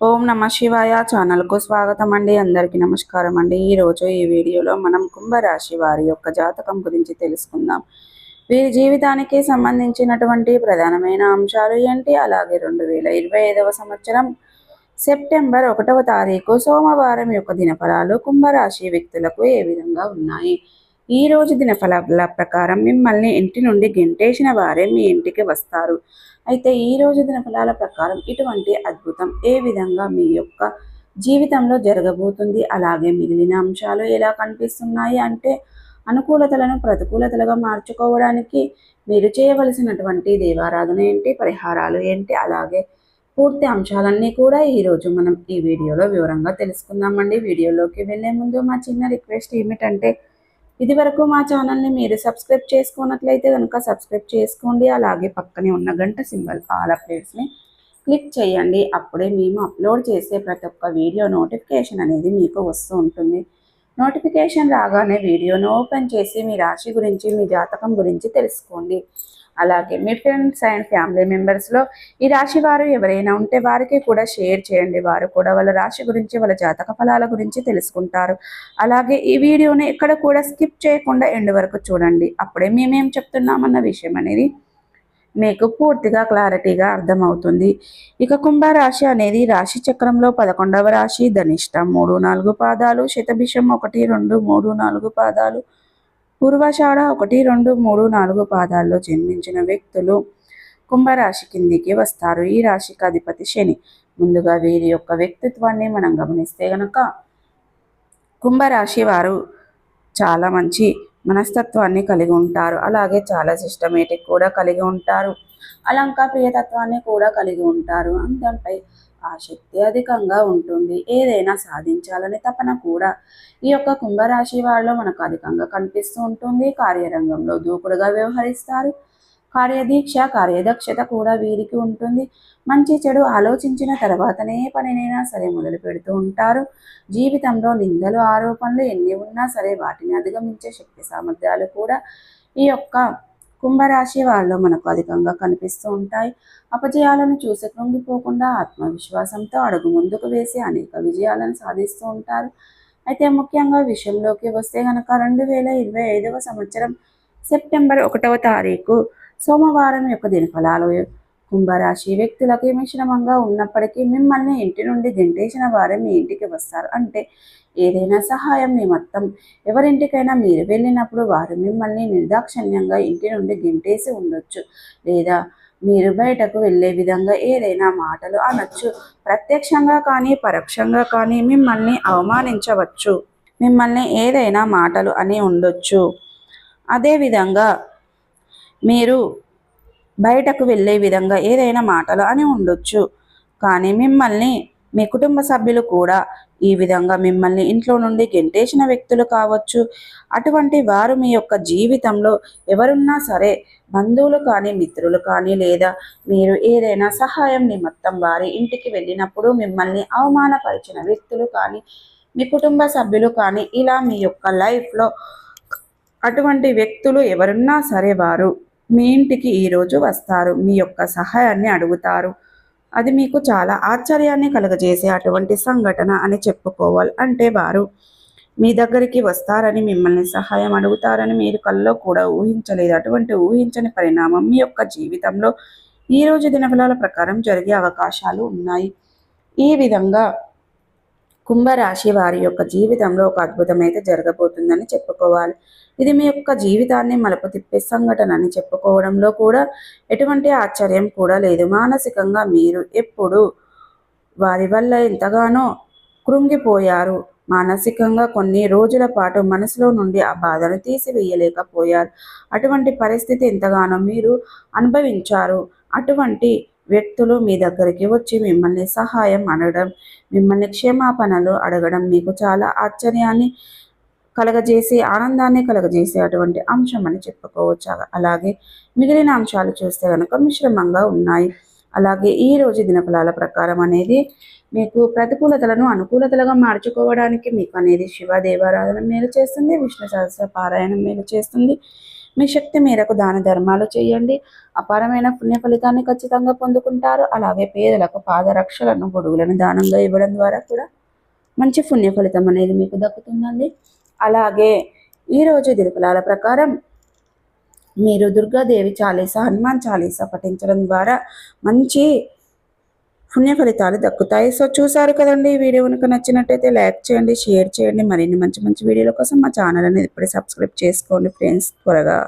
ఓం నమ శివాయ ఛానల్కు స్వాగతం అండి అందరికీ నమస్కారం అండి ఈరోజు ఈ వీడియోలో మనం కుంభరాశి వారి యొక్క జాతకం గురించి తెలుసుకుందాం. వీరి జీవితానికి సంబంధించినటువంటి ప్రధానమైన అంశాలు ఏంటి? అలాగే రెండు వేల ఇరవై ఐదవ సంవత్సరం సెప్టెంబర్ ఒకటవ తారీఖు సోమవారం యొక్క దినఫలాలు కుంభరాశి వ్యక్తులకు ఏ విధంగా ఉన్నాయి? ఈ రోజు దినఫలాల ప్రకారం మిమ్మల్ని ఇంటి నుండి గెంటేసిన వారే మీ ఇంటికి వస్తారు. అయితే ఈ రోజు దినఫలాల ప్రకారం ఇటువంటి అద్భుతం ఏ విధంగా మీ యొక్క జీవితంలో జరగబోతుంది? అలాగే మిగిలిన అంశాలు ఎలా కనిపిస్తున్నాయి? అంటే అనుకూలతలను ప్రతికూలతలుగా మార్చుకోవడానికి మీరు చేయవలసినటువంటి దేవారాధన ఏంటి? పరిహారాలు ఏంటి? అలాగే పూర్తి అంశాలన్నీ కూడా ఈరోజు మనం ఈ వీడియోలో వివరంగా తెలుసుకుందామండి. వీడియోలోకి వెళ్ళే ముందు మా చిన్న రిక్వెస్ట్ ఏమిటంటే ఇది వరకు మా ఛానల్ని మీరు సబ్స్క్రైబ్ చేసుకున్నట్లయితే కనుక సబ్స్క్రైబ్ చేసుకోండి. అలాగే పక్కనే ఉన్న గంట సింబల్ ఆల్ అప్డేట్స్ని క్లిక్ చేయండి. అప్పుడే మేము అప్లోడ్ చేసే ప్రతి ఒక్క వీడియో నోటిఫికేషన్ అనేది మీకు వస్తూ ఉంటుంది. నోటిఫికేషన్ రాగానే వీడియోను ఓపెన్ చేసి మీ రాశి గురించి మీ జాతకం గురించి తెలుసుకోండి. అలాగే మీ ఫ్రెండ్స్ అండ్ ఫ్యామిలీ మెంబర్స్లో ఈ రాశి వారు ఎవరైనా ఉంటే వారికి కూడా షేర్ చేయండి. వారు కూడా వాళ్ళ రాశి గురించి వాళ్ళ జాతక ఫలాల గురించి తెలుసుకుంటారు. అలాగే ఈ వీడియోని ఎక్కడ కూడా స్కిప్ చేయకుండా ఎండ్ వరకు చూడండి. అప్పుడే మేమేం చెప్తున్నామన్న విషయం అనేది మీకు పూర్తిగా క్లారిటీగా అర్థమవుతుంది. ఇక కుంభరాశి అనేది రాశి చక్రంలో పదకొండవ రాశి. ధనిష్టం మూడు నాలుగు పాదాలు. శతభిషం ఒకటి రెండు మూడు నాలుగు పాదాలు. పూర్వాషాఢ ఒకటి రెండు మూడు నాలుగు పాదాల్లో జన్మించిన వ్యక్తులు కుంభరాశి కిందికి వస్తారు. ఈ రాశికి అధిపతి శని. ముందుగా వీరి యొక్క వ్యక్తిత్వాన్ని మనం గమనిస్తే గనక కుంభరాశి వారు చాలా మంచి మనస్తత్వాన్ని కలిగి ఉంటారు. అలాగే చాలా సిస్టమేటిక్ కూడా కలిగి ఉంటారు. అలంకా ప్రియతత్వాన్ని కూడా కలిగి ఉంటారు. అందంపై ఆ శక్తి అధికంగా ఉంటుంది. ఏదైనా సాధించాలని తపన కూడా ఈ యొక్క కుంభరాశి వారిలో మనకు అధికంగా కనిపిస్తూ ఉంటుంది. కార్యరంగంలో దూకుడుగా వ్యవహరిస్తారు. కార్యదీక్ష కార్యదక్షత కూడా వీరికి ఉంటుంది. మంచి చెడు ఆలోచించిన తర్వాతనే పనినైనా సరే మొదలు పెడుతూ ఉంటారు. జీవితంలో నిందలు ఆరోపణలు ఎన్ని ఉన్నా సరే వాటిని అధిగమించే శక్తి సామర్థ్యాలు కూడా ఈ యొక్క కుంభరాశి వాళ్ళు మనకు అధికంగా కనిపిస్తూ ఉంటాయి. అపజయాలను చూసి కృంగిపోకుండా ఆత్మవిశ్వాసంతో అడుగు ముందుకు వేసి అనేక విజయాలను సాధిస్తూ ఉంటారు. అయితే ముఖ్యంగా విషయంలోకి వస్తే కనుక రెండు వేల ఇరవై ఐదవ సంవత్సరం సెప్టెంబర్ ఒకటవ తారీఖు సోమవారం యొక్క దినఫలాలు కుంభరాశి వ్యక్తులకి మిశ్రమంగా ఉన్నప్పటికీ మిమ్మల్ని ఇంటి నుండి దింటేసిన వారే మీ ఇంటికి వస్తారు. అంటే ఏదైనా సహాయం నిమిత్తం ఎవరింటికైనా మీరు వెళ్ళినప్పుడు వారు మిమ్మల్ని నిర్దాక్షణ్యంగా ఇంటి నుండి గెంటేసి ఉండొచ్చు. లేదా మీరు బయటకు వెళ్ళే విధంగా ఏదైనా మాటలు అనొచ్చు. ప్రత్యక్షంగా కానీ పరోక్షంగా కానీ మిమ్మల్ని అవమానించవచ్చు. మిమ్మల్ని ఏదైనా మాటలు అని ఉండొచ్చు. అదేవిధంగా మీరు బయటకు వెళ్ళే విధంగా ఏదైనా మాటలు అని ఉండొచ్చు. కానీ మిమ్మల్ని మీ కుటుంబ సభ్యులు కూడా ఈ విధంగా మిమ్మల్ని ఇంట్లో నుండి గెంటేసిన వ్యక్తులు కావచ్చు. అటువంటి వారు మీ యొక్క జీవితంలో ఎవరున్నా సరే బంధువులు కానీ మిత్రులు కానీ లేదా మీరు ఏదైనా సహాయం నిమిత్తం వారి ఇంటికి వెళ్ళినప్పుడు మిమ్మల్ని అవమానపరిచిన వ్యక్తులు కానీ మీ కుటుంబ సభ్యులు కానీ ఇలా మీ యొక్క లైఫ్లో అటువంటి వ్యక్తులు ఎవరున్నా సరే వారు మీ ఇంటికి ఈరోజు వస్తారు. మీ యొక్క సహాయాన్ని అడుగుతారు. అది మీకు చాలా ఆశ్చర్యాన్ని కలగజేసే అటువంటి సంఘటన అని చెప్పుకోవాలి అంటే వారు మీ దగ్గరికి వస్తారని మిమ్మల్ని సహాయం అడుగుతారని మీరు కల్లో కూడా ఊహించలేదు. అటువంటి ఊహించని పరిణామం మీ యొక్క జీవితంలో ఈరోజు దినఫలాల ప్రకారం జరిగే అవకాశాలు ఉన్నాయి. ఈ విధంగా కుంభరాశి వారి యొక్క జీవితంలో ఒక అద్భుతం అయితే జరగబోతుందని చెప్పుకోవాలి. ఇది మీ యొక్క జీవితాన్ని మలుపు తిప్పే సంఘటన అని చెప్పుకోవడంలో కూడా ఎటువంటి ఆశ్చర్యం కూడా లేదు. మానసికంగా మీరు ఎప్పుడు వారి వల్ల ఎంతగానో కృంగిపోయారు. మానసికంగా కొన్ని రోజుల పాటు మనసులో నుండి ఆ బాధను తీసివేయలేకపోయారు. అటువంటి పరిస్థితి ఎంతగానో మీరు అనుభవించారు. అటువంటి వ్యక్తులు మీ దగ్గరికి వచ్చి మిమ్మల్ని సహాయం అడగడం మిమ్మల్ని క్షమాపణలు అడగడం మీకు చాలా ఆశ్చర్యాన్ని కలగజేసి ఆనందాన్ని కలగజేసే అటువంటి అంశం అని చెప్పుకోవచ్చు. అలాగే మిగిలిన అంశాలు చూస్తే కనుక మిశ్రమంగా ఉన్నాయి. అలాగే ఈ రోజు దినఫలాల ప్రకారం అనేది మీకు ప్రతికూలతలను అనుకూలతలుగా మార్చుకోవడానికి మీకు అనేది శివ దేవారాధన మేలు చేస్తుంది విష్ణు సహస్ర పారాయణం మేలు చేస్తుంది. మీ శక్తి మేరకు దాన ధర్మాలు చేయండి. అపారమైన పుణ్య ఫలితాన్ని ఖచ్చితంగా పొందుకుంటారు. అలాగే పేదలకు పాదరక్షలను గొడుగులను దానంగా ఇవ్వడం ద్వారా కూడా మంచి పుణ్య ఫలితం అనేది మీకు దక్కుతుందండి. అలాగే ఈరోజు దినఫలాల ప్రకారం మీరు దుర్గాదేవి చాలీసా హనుమాన్ చాలీసా పఠించడం ద్వారా మంచి పుణ్య ఫలితాలు దక్కుతాయి. సో చూసారు కదండి ఈ వీడియో కనుక నచ్చినట్టయితే లైక్ చేయండి షేర్ చేయండి. మరిన్ని మంచి మంచి వీడియోల కోసం మా ఛానల్ అనేది ఇప్పుడే సబ్స్క్రైబ్ చేసుకోండి ఫ్రెండ్స్ త్వరగా.